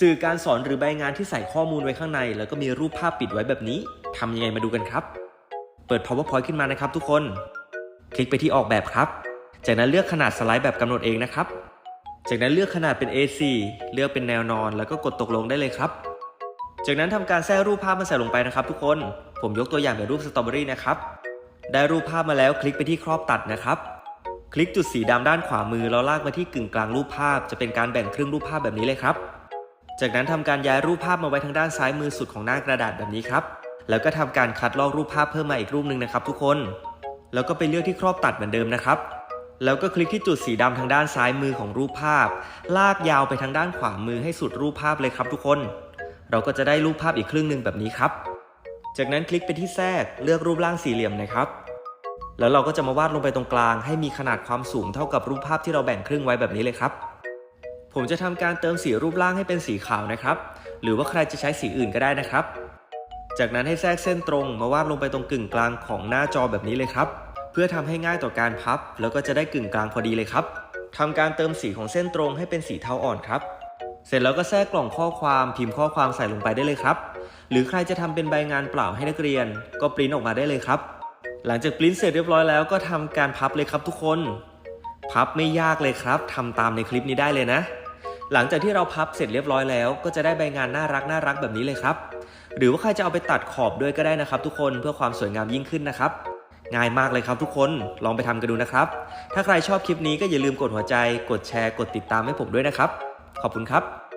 สื่อการสอนหรือใบงานที่ใส่ข้อมูลไว้ข้างใน แล้วก็มีรูปภาพปิดไว้แบบนี้ทำยังไงมาดูกันครับ เปิด powerpoint ขึ้นมานะครับทุกคน คลิกไปที่ออกแบบครับ จากนั้นเลือกขนาดสไลด์แบบกำหนดเองนะครับ จากนั้นเลือกขนาดเป็น A4 เลือกเป็นแนวนอน แล้วก็กดตกลงได้เลยครับ จากนั้นทำการแทรกรูปภาพมาใส่ลงไปนะครับ ทุกคน ผมยกตัวอย่างเป็นรูปสตรอเบอรี่นะครับ ได้รูปภาพมาแล้วคลิกไปที่ครอบตัดนะครับคลิกจุดสีดำด้านขวามือแล้วลากมาที่กึ่งกลางรูปภาพ จะเป็นการแบ่งครึ่งรูปภาพแบบนี้เลยครับ จากนั้นทำการย้ายรูปภาพมาไว้ทางด้านซ้ายมือสุดของหน้ากระดาษแบบนี้ครับ แล้วก็ทำการคัดลอกรูปภาพเพิ่มมาอีกรูปหนึ่งนะครับ ทุกคน แล้วก็ไปเลือกที่ครอบตัดเหมือนเดิมนะครับ แล้วก็คลิกที่จุดสีดำทางด้านซ้ายมือของรูปภาพ ลากยาวไปทางด้านขวามือให้สุดรูปภาพเลยครับ ทุกคน เราก็จะได้รูปภาพอีกครึ่งหนึ่งแบบนี้ครับ จากนั้นคลิกไปที่แทรกเลือกรูปร่างสี่เหลี่ยมนะครับ แล้วเราก็จะมาวาดลงไปตรงกลาง ให้มีขนาดความสูงเท่ากับรูปภาพที่เราแบ่งครึ่งไว้แบบนี้เลยครับ ผมจะทำการเติมสีรูปร่างให้เป็นสีขาวนะครับ หรือว่าใครจะใช้สีอื่นก็ได้นะครับ จากนั้นให้แทรกเส้นตรงมาวาดลงไปตรงกึ่งกลางของหน้าจอแบบนี้เลยครับ เพื่อทำให้ง่ายต่อการพับ แล้วก็จะได้กึ่งกลางพอดีเลยครับทำการเติมสีของเส้นตรงให้เป็นสีเทาอ่อนครับ เสร็จแล้วก็แทรกกล่องข้อความพิมพ์ข้อความใส่ลงไปได้เลยครับ หรือใครจะทำเป็นใบงานเปล่าให้นักเรียน ก็ปริ้นออกมาได้เลยครับ หลังจากปริ้นเสร็จเรียบร้อยแล้วก็ทำการพับเลยครับทุกคน พับไม่ยากเลยครับทำตามในคลิปนี้ได้เลยนะ หลังจากที่เราพับเสร็จเรียบร้อยแล้ว ก็จะได้ใบงานน่ารักน่ารักแบบนี้เลยครับ หรือว่าใครจะเอาไปตัดขอบด้วยก็ได้นะครับ ทุกคนเพื่อความสวยงามยิ่งขึ้นนะครับง่ายมากเลยครับทุกคนลองไปทำกันดูนะครับ ถ้าใครชอบคลิปนี้ก็อย่าลืมกดหัวใจ กดแชร์ กดติดตามให้ผมด้วยนะครับ ขอบคุณครับ